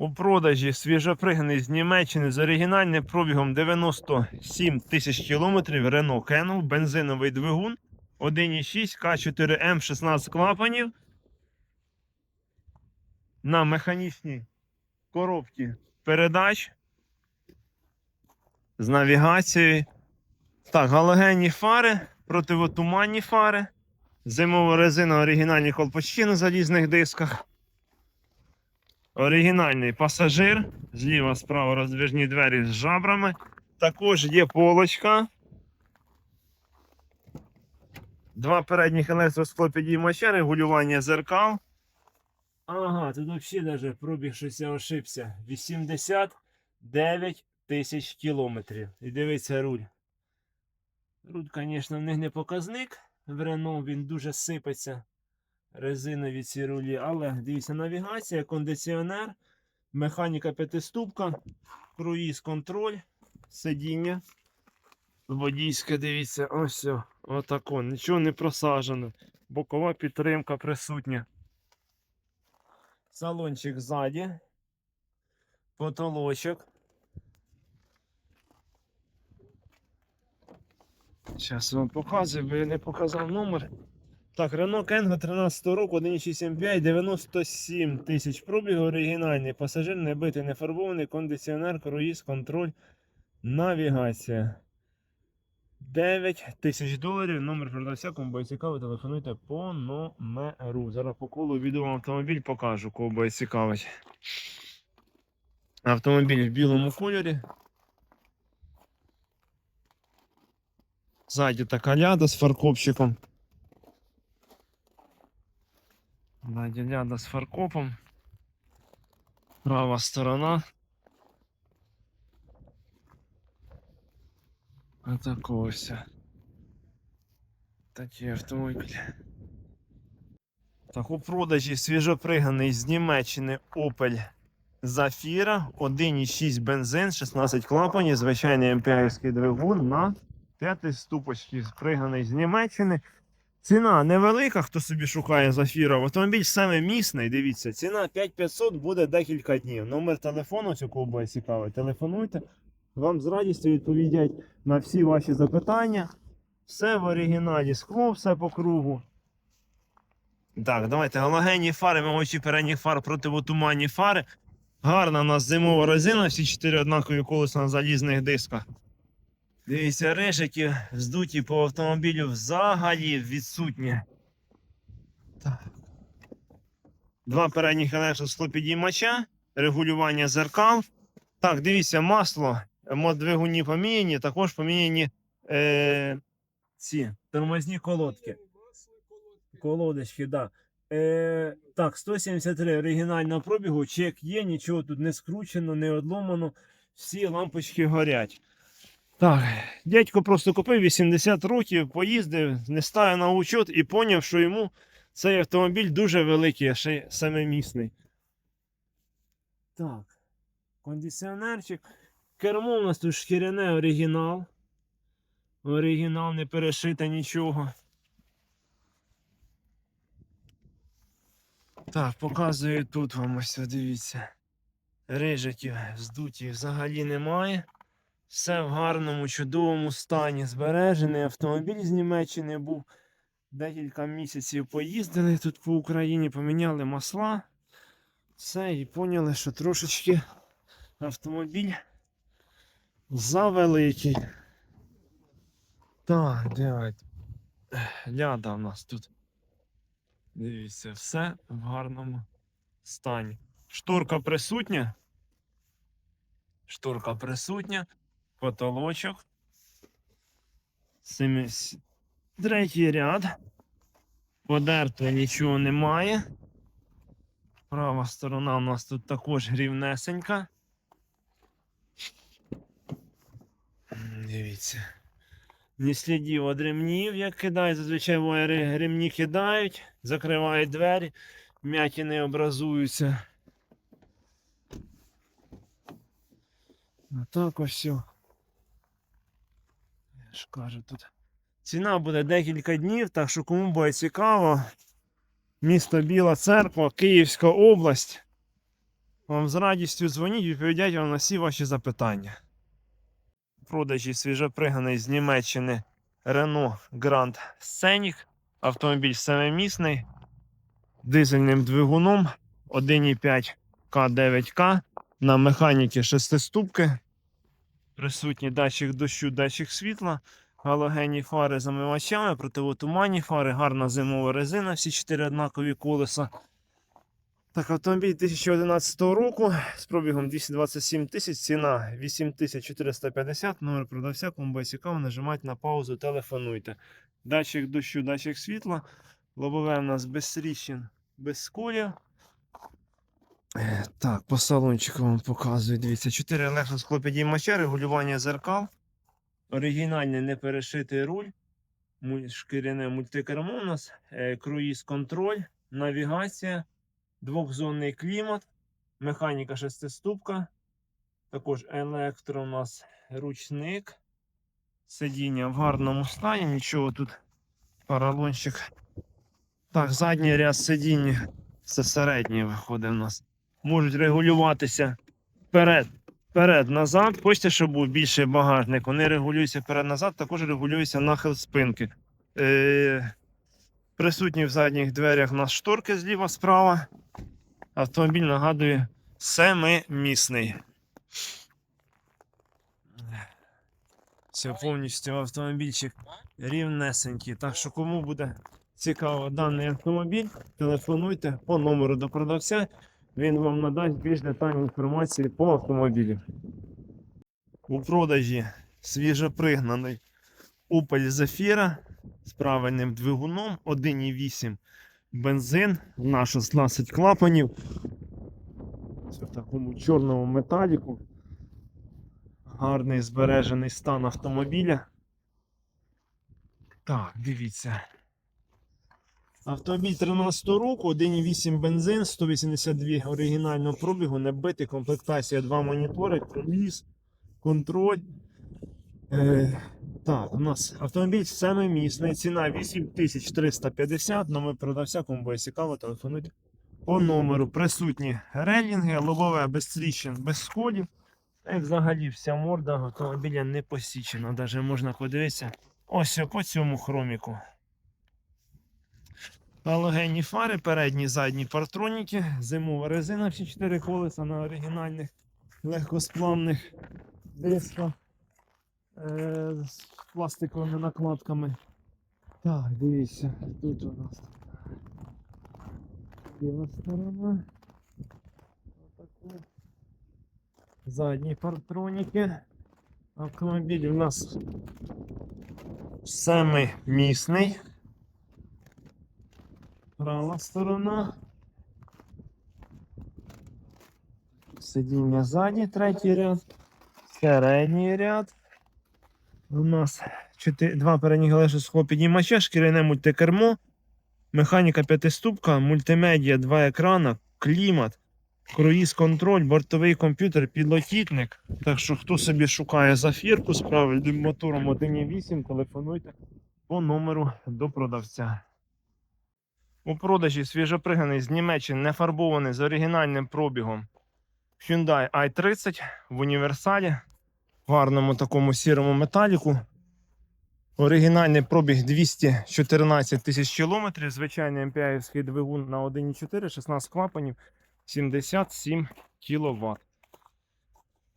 У продажі свіжопригнаний з Німеччини з оригінальним пробігом 97 тисяч кілометрів Renault Kangoo, бензиновий двигун 1,6 К4М 16 клапанів на механічній коробці передач з навігацією. Так, галогенні фари, противотуманні фари, зимова резина, оригінальні колпачки на залізних дисках. Оригінальний пасажир. Зліва справа роздвижні двері з жабрами. Також є полочка. Два передніх електросклопідіймача, регулювання зеркал. Ага, тут взагалі даже пробіг щось я ошибся. 89 тисяч кілометрів. І дивиться руль. Руль, звісно, в них не показник. В Рено він дуже сипеться резинові ці рулі, але дивіться, навігація, кондиціонер, механіка п'ятиступка, круїз контроль, сидіння. Водійське, дивіться, ось отако, нічого не просажено. Бокова підтримка присутня. Салончик ззаді. Потолочок. Зараз вам показую, бо я не показав номер. Так, Renault Кенго 13 року, 1.6 97 тисяч пробігу оригінальний, пасажир не битий, не фарбований, кондиціонер, круїз, контроль, навігація. 9 тисяч доларів. Номер продавця, кому буде цікаво, телефонуйте по номеру. Зараз по колу відео автомобіль покажу, кого буде цікавить. Автомобіль в білому кольорі. Ззаді така ляда з фаркопчиком. Ззаді ляда з фаркопом. Права сторона. Отако ось. Такий автомобіль. Так, у продажі свіжоприганий з Німеччини Opel Zafira 1,6 бензин, 16 клапанів, звичайний МПАївський двигун на 5 ступочці, сприганий з Німеччини. Ціна невелика, хто собі шукає Зафіра. Автомобіль саме місний, дивіться, ціна 5500 буде декілька днів. Номер телефону, якого буде цікавий, телефонуйте. Вам з радістю відповідять на всі ваші запитання. Все в оригіналі, скло, все по кругу. Так, давайте галогенні фари, мабуть, передні фар, противотуманні фари. Гарна у нас зимова резина, всі чотири однакові колеса на залізних дисках. Дивіться, рижики здуті по автомобілю взагалі відсутні. Так. Два передніх електросклопідіймача, регулювання зеркал. Так, дивіться, масло. Модвигуні поміняні, також поміняні е, ці тормозні колодки. Колодочки, да. Е, так, 173 оригінального пробігу, чек є, нічого тут не скручено, не одломано. Всі лампочки горять. Так, дядько просто купив 80 років, поїздив, не ставив на учет і поняв, що йому цей автомобіль дуже великий, а ще й самомісний. Так, кондиціонерчик. Кермо у нас тут шкіряне оригінал. Оригінал не перешите нічого. Так, показую тут вам ось, дивіться. Рижиків здуті взагалі немає. Все в гарному, чудовому стані. Збережений автомобіль з Німеччини був. Декілька місяців поїздили тут по Україні, поміняли масла. Все, і поняли, що трошечки автомобіль завеликий. Так, давайте. Ляда у нас тут. Дивіться, все в гарному стані. Шторка присутня. Шторка присутня. Потолочок. Третій ряд. Подерто нічого немає. Права сторона у нас тут також рівнесенька. Дивіться. Ні слідів від ремнів, як кидають. Зазвичай войери ремні кидають, закривають двері, м'ятіни образуються. Отак ось все. Кажу тут. Ціна буде декілька днів, так що кому буде цікаво. Місто Біла Церква, Київська область. вам з радістю дзвоніть, відповідять вам на всі ваші запитання. Продажі свіжоприганий з Німеччини Renault Grand Scenic. Автомобіль семимісний, дизельним двигуном 1,5 К9К на механіки шестиступки. Присутній датчик дощу, датчик світла, галогенні фари замивачами, противотуманні фари, гарна зимова резина, всі чотири однакові колеса. Так, автомобіль 2011 року з пробігом 227 тисяч, ціна 8450, номер продавця, кому буде цікаво, нажимайте на паузу, телефонуйте. Датчик дощу, датчик світла, лобове у нас без тріщин, без сколів. Так, по салончику вам показую. Дивіться, 4 електросклопідіймача, регулювання зеркал. Оригінальний неперешитий руль. Шкіряне мультикермо у нас, е, круїз контроль, навігація, двохзонний клімат, механіка шестиступка. Також електро у нас ручник. Сидіння в гарному стані, нічого тут паралончик. Так, задній ряд сидіння. Це середній виходить у нас можуть регулюватися вперед, вперед, назад. Хочете, щоб був більший багажник, вони регулюються вперед-назад, також регулюється нахил спинки. Е, присутні в задніх дверях у нас шторки зліва справа. Автомобіль нагадує семимісний. Все повністю автомобільчик рівнесенький. Так що кому буде цікаво даний автомобіль, телефонуйте по номеру до продавця. Він вам надасть більш детальну інформацію по автомобілі. У продажі свіжопригнаний Opel Zafira з правильним двигуном 1,8 бензин, на 16 клапанів. Це в такому чорному металіку. Гарний збережений стан автомобіля. Так, дивіться. Автомобіль 13 року, 1,8 бензин, 182 оригінального пробігу, не битий, комплектація, два монітори, круїз, контроль. Е, так, у нас автомобіль семимісний, ціна 8350, номер продавця, кому буде цікаво, телефонуйте. По номеру присутні релінги, лобове без тріщин, без сходів. Та й взагалі вся морда автомобіля не посічена. Навіть можна подивитися ось по цьому хроміку. Галогенні фари, передні, задні партроніки, зимова резина, всі чотири колеса на оригінальних легкосплавних дисках е, з пластиковими накладками. Так, дивіться, тут у нас ліва сторона. Отаку. Задні партроніки. Автомобіль у нас семимісний. Права сторона. Сидіння ззаді, третій ряд. Середній ряд. У нас чотири, два передні галеші схлопіднімача, шкіряне мультикермо, механіка п'ятиступка, мультимедіа, два екрана, клімат, круїз контроль, бортовий комп'ютер, підлокітник. Так що хто собі шукає зафірку з правильним мотором 1.8, телефонуйте по номеру до продавця. У продажі свіжопригнаний з Німеччини нефарбований з оригінальним пробігом Hyundai i30 в універсалі в гарному такому сірому металіку. Оригінальний пробіг 214 тисяч кілометрів. Звичайний МПАївський двигун на 1,4, 16 клапанів, 77 кВт.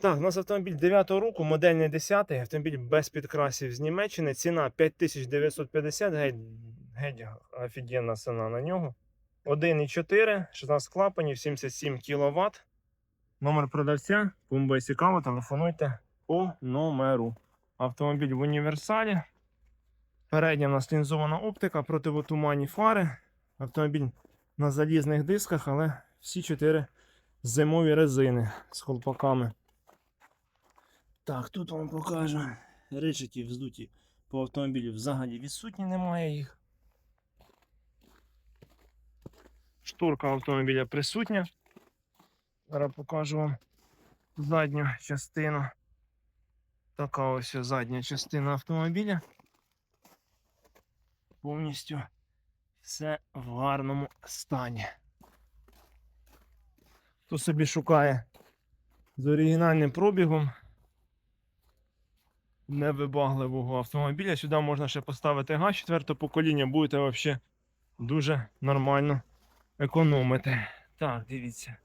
Так, у нас автомобіль 9 року, модельний 10-й, автомобіль без підкрасів з Німеччини. Ціна 5950, геть, геть офігенна ціна на нього. 1,4, 16 клапанів, 77 кВт. Номер продавця, буде цікаво, телефонуйте по номеру. Автомобіль в універсалі. Передня у нас лінзована оптика, противотуманні фари. Автомобіль на залізних дисках, але всі чотири зимові резини з колпаками. Так, тут вам покажу. Ричики вздуті по автомобілю взагалі відсутні, немає їх. Шторка автомобіля присутня. Зараз покажу вам задню частину. Така ось задня частина автомобіля. Повністю все в гарному стані. Хто собі шукає з оригінальним пробігом невибагливого автомобіля. Сюди можна ще поставити газ четвертого покоління, будете взагалі дуже нормально економити. Так, дивіться.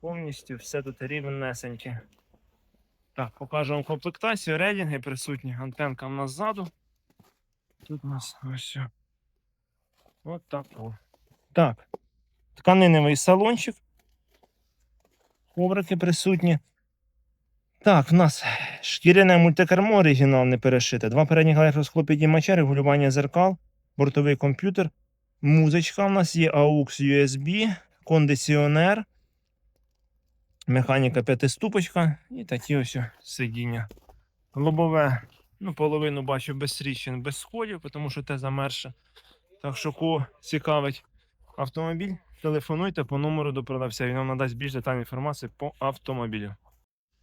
Повністю все тут рівнесеньке. Так, покажу вам комплектацію. Рейдинги присутні. Антенка в нас ззаду. Тут у нас ось. От так. о. Так. Тканиневий салончик. Коврики присутні. Так, в нас шкіряне мультикермо оригінал не перешите. Два передніх електросклопідіймача, регулювання зеркал, бортовий комп'ютер. Музичка в нас є AUX USB, кондиціонер, механіка п'ятиступочка і такі ось сидіння. Лобове, ну, половину бачу без тріщин, без сходів, тому що те замерше. Так що, кого цікавить автомобіль, телефонуйте по номеру до продавця. Він вам надасть більш детальну інформацію по автомобілю.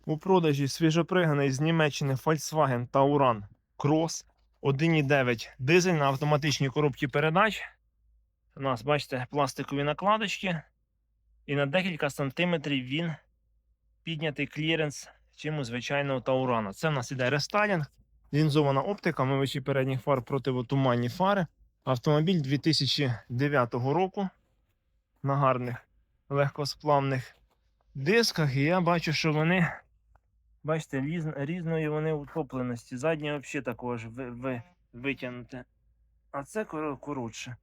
У продажі свіжоприганий з Німеччини Volkswagen Tauran Cross 1.9 дизель на автоматичній коробці передач. У нас, бачите, пластикові накладочки. І на декілька сантиметрів він піднятий кліренс, чим у звичайного Таурана. Це в нас іде рестайлінг, лінзована оптика, мивичі передніх фар противотуманні фари. Автомобіль 2009 року на гарних легкосплавних дисках. І я бачу, що вони, бачите, різ, різної вони утопленості. Заднє взагалі також ви, ви, витягнуте. А це коротше.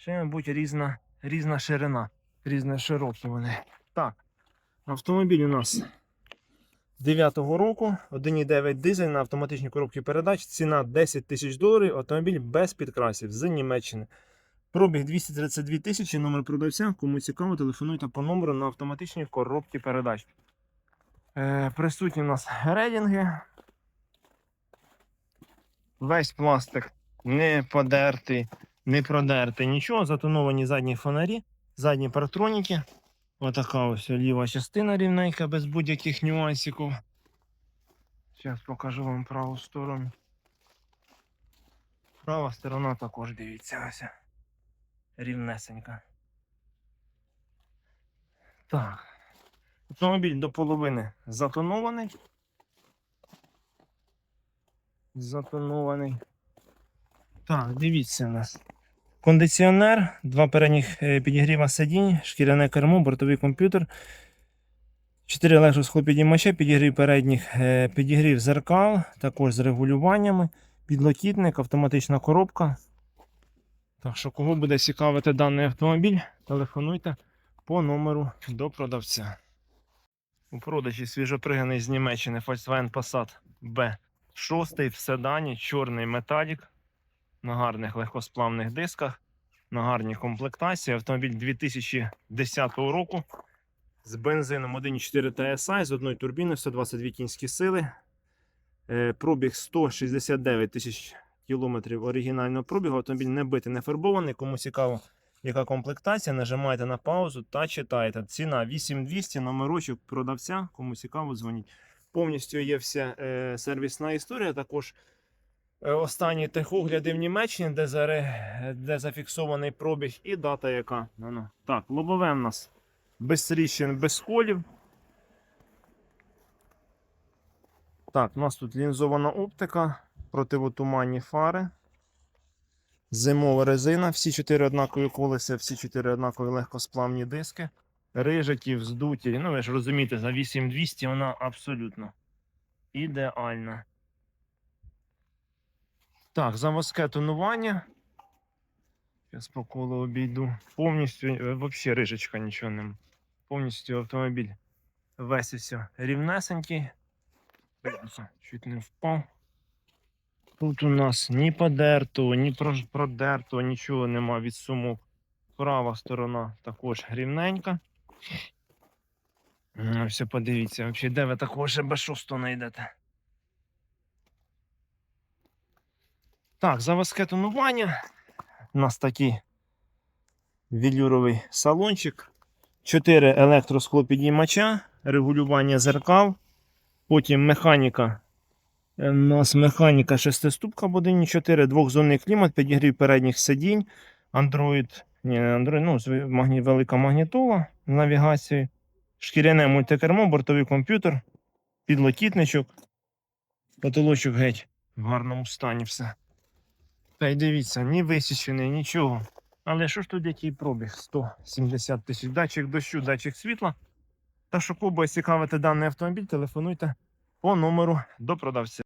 Ще, мабуть, різна, різна ширина. Різне широкі вони. Так. Автомобіль у нас 9-го року, 1,9 дизель на автоматичній коробці передач. Ціна 10 тисяч доларів. Автомобіль без підкрасів з Німеччини. Пробіг 232 тисячі, номер продавця. Кому цікаво, телефонуйте по номеру на автоматичній коробці передач. Е, присутні у нас рейдинги. Весь пластик не подертий, не продертий, нічого. Затоновані задні фонарі, задні партроніки. Отака ось ліва частина рівненька, без будь-яких нюансиків. Зараз покажу вам праву сторону. Права сторона також дивіться ось. Рівнесенька. Так. Автомобіль до половини затонований. Затонований. Так, дивіться у нас. Кондиціонер, два передніх е, підігріва сидінь, шкіряне кермо, бортовий комп'ютер, 4 електросхлопідіймача, підігрів передніх, е, підігрів зеркал, також з регулюваннями, підлокітник, автоматична коробка. Так що, кого буде цікавити даний автомобіль, телефонуйте по номеру до продавця. У продажі свіжоприганий з Німеччини Volkswagen Passat B6 в седані, чорний металік на гарних легкосплавних дисках, на гарній комплектації. Автомобіль 2010 року з бензином 1.4 TSI з одною турбіною, 122 кінські сили. Е, Пробіг 169 тисяч кілометрів оригінального пробігу. Автомобіль не битий, не фарбований. Кому цікаво, яка комплектація, нажимаєте на паузу та читаєте. Ціна 8200, номерочок продавця. Кому цікаво, дзвоніть. Повністю є вся е, сервісна історія. Також Останні техогляди в Німеччині, де, заре... де зафіксований пробіг, і дата яка. Ну, ну. Так, лобове в нас без тріщин, без сколів. Так, у нас тут лінзована оптика, противотуманні фари. Зимова резина, всі чотири однакові колеса, всі чотири однакові легкосплавні диски. Рижаті, вздуті. Ну, ви ж розумієте, за 8200 вона абсолютно ідеальна. Так, заводське тонування. Зараз по обійду. Повністю, е, взагалі рижечка нічого нема. Повністю автомобіль весь все рівнесенький. Чуть не впав. Тут у нас ні подертого, ні продертого, нічого нема від сумок. Права сторона також рівненька. Все, подивіться, взагалі, де ви такого ще без знайдете. Так, заводське тонування. У нас такий велюровий салончик. 4 електросклопідіймача, регулювання зеркал. Потім механіка. Е, У нас механіка шестиступка в 1.4, двохзонний клімат, підігрів передніх сидінь. Android, ні, Android, ну, магні, велика магнітола з навігацією. шкіряне мультикермо, бортовий комп'ютер, підлокітничок, потолочок геть в гарному стані все. Та й дивіться, ні висічений, нічого. Але що ж тут який пробіг? 170 тисяч. Датчик дощу, датчик світла. Та що кого цікавити даний автомобіль, телефонуйте по номеру до продавця.